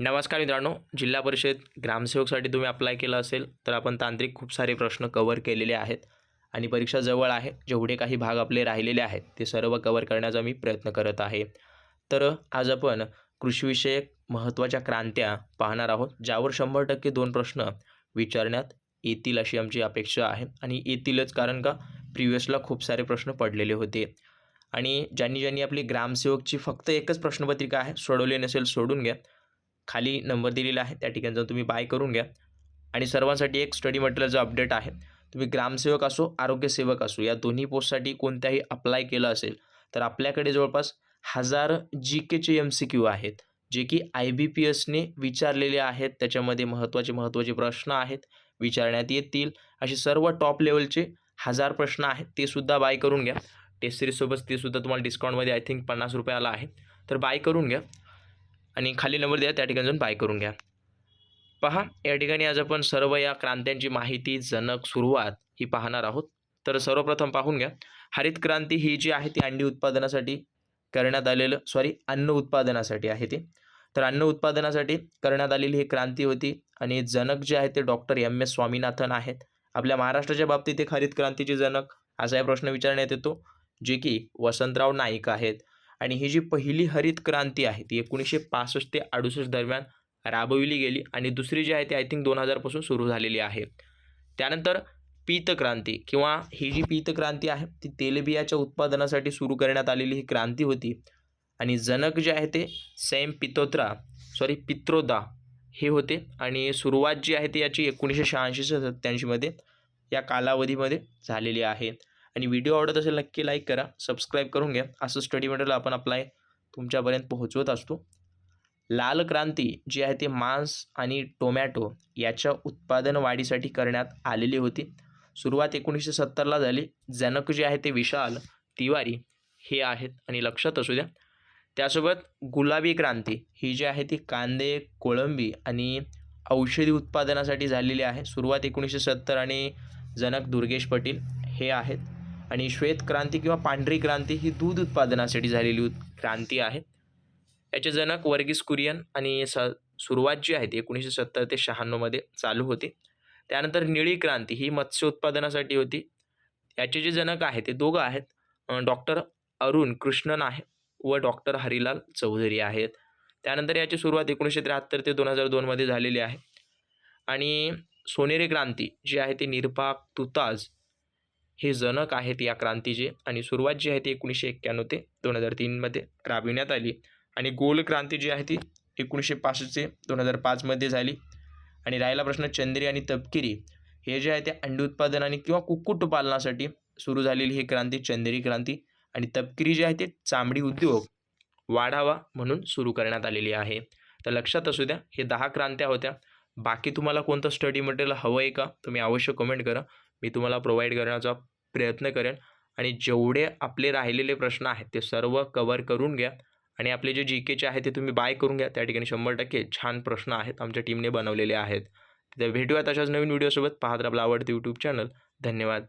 नमस्कार मित्रांनो जिल्हा परिषद ग्रामसेवकसाठी तुम्ही अप्लाय केलं असेल तर आपण तांत्रिक खूप सारे प्रश्न कवर केलेले आहेत आणि परीक्षा जवळ आहे जेवढे काही भाग आपले राहिलेले आहेत ते सर्व कवर करण्याचा मी प्रयत्न करत आहे. तर आज आपण कृषीविषयक महत्त्वाच्या क्रांत्या पाहणार आहोत ज्यावर शंभर टक्के दोन प्रश्न विचारण्यात येतील अशी आमची अपेक्षा आहे आणि येतीलच कारण का प्रिव्हियसला खूप सारे प्रश्न पडलेले होते. आणि ज्यांनी ज्यांनी आपली ग्रामसेवकची फक्त एकच प्रश्नपत्रिका आहे सोडवली नसेल सोडून घ्या खाली नंबर दिलेला आहे. त्या ठिकाणी जाऊन तुम्ही बाय करून घ्या. आणि सर्वांसाठी एक स्टडी मटेरियलचं अपडेट आहे तुम्ही ग्रामसेवक असो आरोग्यसेवक असो या दोन्ही पोस्टसाठी कोणत्याही अप्लाय केलं असेल तर आपल्याकडे जवळपास हजार जी केचे एम सी क्यू आहेत जे की आय बी पी एसने विचारलेले आहेत. त्याच्यामध्ये महत्त्वाचे महत्त्वाचे प्रश्न आहेत विचारण्यात येतील. असे सर्व टॉप लेवलचे हजार प्रश्न आहेत ते सुद्धा बाय करून घ्या. टेस्ट सिरीजसोबत ते सुद्धा तुम्हाला डिस्काउंटमध्ये आय थिंक पन्नास रुपयाला आहे. तर बाय करून घ्या. आणि खाली नंबर द्या त्या ठिकाणी जाऊन बाय करून घ्या. पहा या ठिकाणी आज आपण सर्व या क्रांत्यांची माहिती जनक सुरुवात ही पाहणार आहोत. तर सर्वप्रथम पाहून घ्या. हरित क्रांती ही जी आहे ती अंडी उत्पादनासाठी करण्यात आलेलं सॉरी अन्न उत्पादनासाठी आहे ती. तर अन्न उत्पादनासाठी करण्यात आलेली ही क्रांती होती आणि जनक जे आहे ते डॉक्टर एम एस स्वामीनाथन आहेत. आपल्या महाराष्ट्राच्या बाबतीत एक हरित क्रांतीचे जनक असा या प्रश्न विचारण्यात येतो जे की वसंतराव नाईक आहेत. आणि ही जी पहिली हरित क्रांती आहे ती एकोणीसशे पासष्ट ते अडुसष्ट दरम्यान राबविली गेली आणि दुसरी जी आहे ती आय थिंक दोन हजारपासून सुरू झालेली आहे. त्यानंतर पीतक्रांती किंवा ही जी पीतक्रांती आहे ती तेलबियाच्या उत्पादनासाठी सुरू करण्यात आलेली ही क्रांती होती. आणि जनक जे आहे ते सैम पितोत्रा सॉरी पित्रोदा हे होते. आणि सुरुवात जी आहे ती याची एकोणीसशे शहाऐंशी सत्त्याऐंशीमध्ये या कालावधीमध्ये झालेली आहे. आणि व्हिडिओ आवडत असेल नक्की लाईक करा. सबस्क्राईब करून घ्या. असं स्टडी मटेरियल आपण अप्लाय तुमच्यापर्यंत पोहोचवत असतो. लाल क्रांती जी आहे ती मांस आणि टोमॅटो याच्या उत्पादन वाढीसाठी करण्यात आलेली होती. सुरुवात एकोणीसशे सत्तरला झाली. जनक जे आहे ते विशाल तिवारी हे आहेत आणि लक्षात असू द्या. त्यासोबत गुलाबी क्रांती ही जी आहे ती कांदे कोळंबी आणि औषधी उत्पादनासाठी झालेली आहे. सुरुवात एकोणीसशे सत्तर आणि जनक दुर्गेश पटेल हे आहेत. आणि श्वेत क्रांती किंवा पांढरी क्रांती ही दूध उत्पादनासाठी झालेली क्रांती आहे. याचे जनक वर्गीस कुरियन आणि स सुरुवात जी आहे ती एकोणीसशे सत्तर ते शहाण्णवमध्ये चालू होती. त्यानंतर निळी क्रांती ही मत्स्य उत्पादनासाठी होती. याचे जे जनक आहे ते दोघं आहेत. डॉक्टर अरुण कृष्णन आहे व डॉक्टर हरिलाल चौधरी आहेत. त्यानंतर याची सुरुवात एकोणीसशे त्र्याहत्तर ते दोन हजार दोनमध्ये झालेली आहे. आणि सोनेरी क्रांती जी आहे ती निरपाक तुताज हे जनक आहेत या क्रांतीचे आणि सुरुवात जी आहे ती एकोणीसशे एक्क्याण्णव ते दोन हजार तीनमध्ये राबविण्यात आली. आणि गोल क्रांती जी आहे ती एकोणीसशे पासष्ट ते दोन हजार पाचमध्ये झाली. आणि राहिला प्रश्न चंद्री आणि तपकिरी हे जे आहे ते अंडी उत्पादन आणि किंवा कुक्कुटपालनासाठी सुरू झालेली ही क्रांती चंदेरी क्रांती आणि तपकिरी जी आहे ते चामडी उद्योग वाढावा म्हणून सुरू करण्यात आलेली आहे. तर लक्षात असू द्या हे दहा क्रांत्या होत्या. बाकी तुम्हाला कोणतं स्टडी मटेरियल हवं आहे का? तुम्ही अवश्य कमेंट करा. मी तुम्हाला प्रोव्हाइड करण्याचा प्रयत्न करेन. आणि जेवढे आपले राहिलेले प्रश्न आहेत ते सर्व कवर करून घ्या. आणि आपले जे जी केचे आहेत ते तुम्ही बाय करून घ्या. त्या ठिकाणी शंभर टक्के छान प्रश्न आहेत आमच्या टीमने बनवलेले आहेत. तर भेटूयात अशाच नवीन व्हिडिओसोबत पाहत आपला आवडते यूट्यूब चॅनल धन्यवाद.